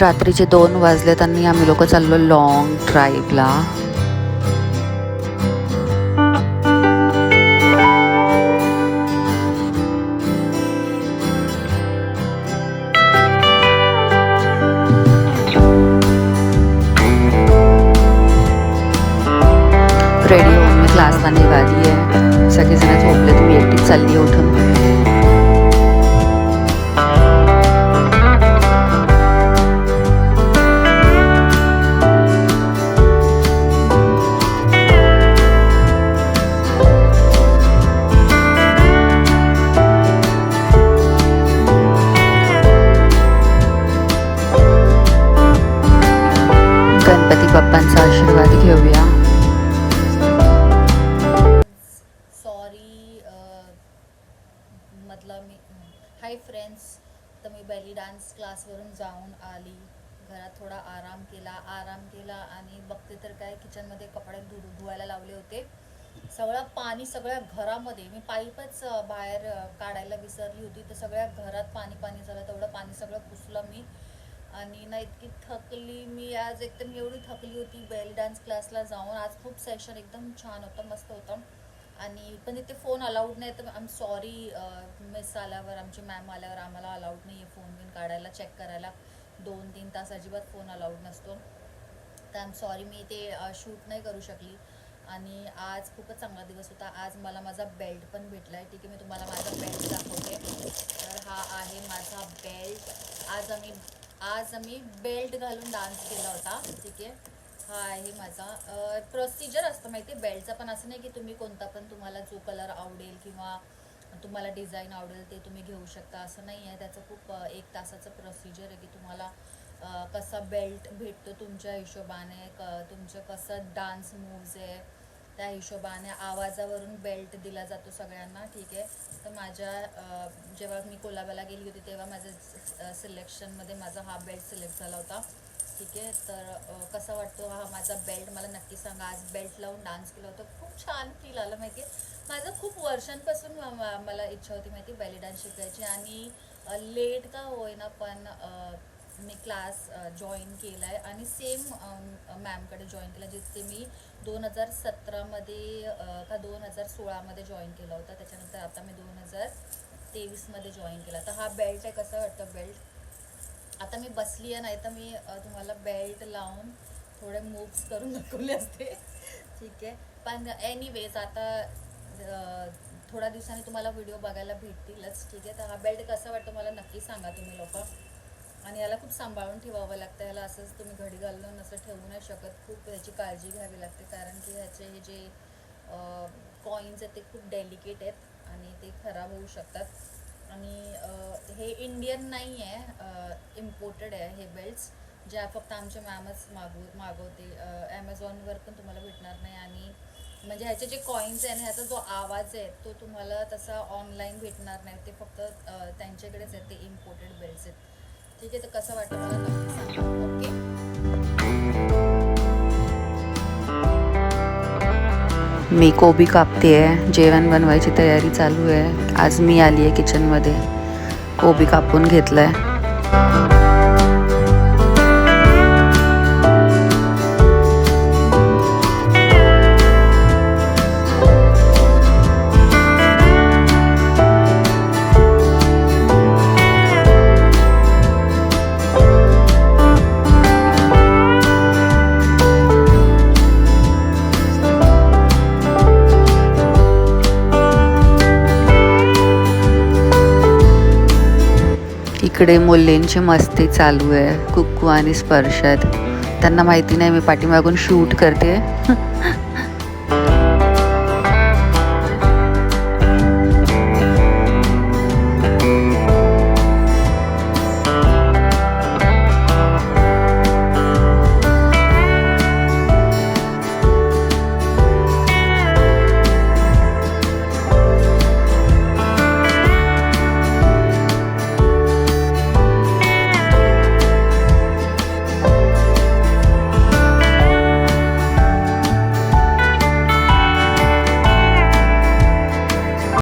रात्रीचे दोन वाजले त्यांनी आम्ही लोक चाललो लॉंग ड्राईव्हला रेडिओ मी क्लासला निघाली आहे सगळेजण झोपले तुम्ही एकटीच चालली आहे उठून. मधला मी हाय फ्रेंड्स तर मी बेली डान्स क्लासवरून जाऊन आली. घरात थोडा आराम केला. आराम केला आणि बघते तर काय किचनमध्ये कपडे धु धुवायला लावले होते. सगळं पाणी सगळ्या घरामध्ये मी पाईपच बाहेर काढायला विसरली होती. तर सगळ्या घरात पाणी पाणी झालं. तेवढं पाणी सगळं पुसलं मी. आणि ना इतकी थकली मी. आज एकदम एवढी थकली होती. बेली डान्स क्लासला जाऊन. आज खूप सेशन एकदम छान होतं मस्त होतं. आणि पण इथे फोन अलाउड नाही तर आय एम सॉरी मिस आल्यावर आमची मॅम आल्यावर आम्हाला अलाउड नाही आहे फोन बिन काढायला चेक करायला. दोन तीन तास अजिबात फोन अलाउड नसतो. तर आय एम सॉरी मी ते शूट नाही करू शकली. आणि आज खूपच चांगला दिवस होता. आज मला माझा बेल्ट पण भेटला आहे ठीक आहे मी तुम्हाला माझा बेल्ट दाखवते. तर हा आहे माझा बेल्ट आज आम्ही आज आम्ही बेल्ट घालून डान्स केला होता. ठीक आहे. हा आहे माझा. प्रोसिजर असतं माहिती आहे बेल्टचा पण असं नाही की तुम्ही कोणता पण तुम्हाला जो कलर आवडेल किंवा तुम्हाला डिझाईन आवडेल ते तुम्ही घेऊ शकता. असं नाही आहे त्याचं खूप एक तासाचं प्रोसिजर आहे की तुम्हाला कसा बेल्ट भेटतो तुमच्या हिशोबाने क तुमचं कसं डान्स मूव्ज आहे त्या हिशोबाने आवाजावरून बेल्ट दिला जातो सगळ्यांना ठीक आहे. तर माझ्या जेव्हा मी कोलाबाला गेली होती तेव्हा माझ्या सिलेक्शनमध्ये माझा हा बेल्ट सिलेक्ट झाला होता. ठीक आहे. तर कसं कसा वाटतो? हा माझा बेल्ट मला नक्की सांगा. आज बेल्ट लावून डान्स केला होता. खूप छान फील आलं माहिती आहे माझं खूप वर्षांपासून मला इच्छा होती माहिती बेली डान्स शिकायची. आणि लेट का होईना पण मी क्लास जॉईन केला आहे आणि सेम मॅमकडे जॉईन केला जिथे मी दोन हजार सतरामध्ये का दोन हजार सोळामध्ये जॉईन केला होता. त्याच्यानंतर आता मी दोन हजार तेवीसमध्ये जॉईन केला. तर हा बेल्ट आहे. कसं वाटतं बेल्ट आता मी बसली आहे नाही तर मी तुम्हाला बेल्ट लावून थोडे मूव्स करून दाखवले असते. ठीक आहे. पण एनिवेज आता थोड्या दिवसांनी तुम्हाला व्हिडिओ बघायला भेटतीलच. ठीक आहे. तर हा बेल्ट कसा वाटतो मला नक्की सांगा तुम्ही लोक. आणि याला खूप सांभाळून ठेवावं लागतं. याला असंच तुम्ही घडी घालून असं ठेवू नाही शकत. खूप ह्याची काळजी घ्यावी लागते. कारण की ह्याचे हे जे कॉईन्स आहेत ते खूप डेलिकेट आहेत आणि ते खराब होऊ शकतात. आणि हे इंडियन नाही आहे इम्पोर्टेड आहे हे बेल्ट्स ज्या फक्त आमच्या मॅमच मागव मागवते. ॲमेझॉनवर पण तुम्हाला भेटणार नाही आणि म्हणजे ह्याचे जे कॉईन्स आहे ना ह्याचा जो आवाज आहे तो तुम्हाला तसा ऑनलाईन भेटणार नाही. ते फक्त त्यांच्याकडेच आहेत ते इम्पोर्टेड बेल्ट्स आहेत. ठीक आहे तर कसं वाटतं मला नक्की सांगा. ओके मी कोबी कापते आहे जेवण बनवायची तयारी चालू आहे. आज मी आली आहे किचनमध्ये कोबी कापून घेतलं आहे इकडे मुलींची मस्ती चालू आहे कुक्कू आणि स्पर्शात. त्यांना माहिती नाही मी पाठीमागून शूट करते.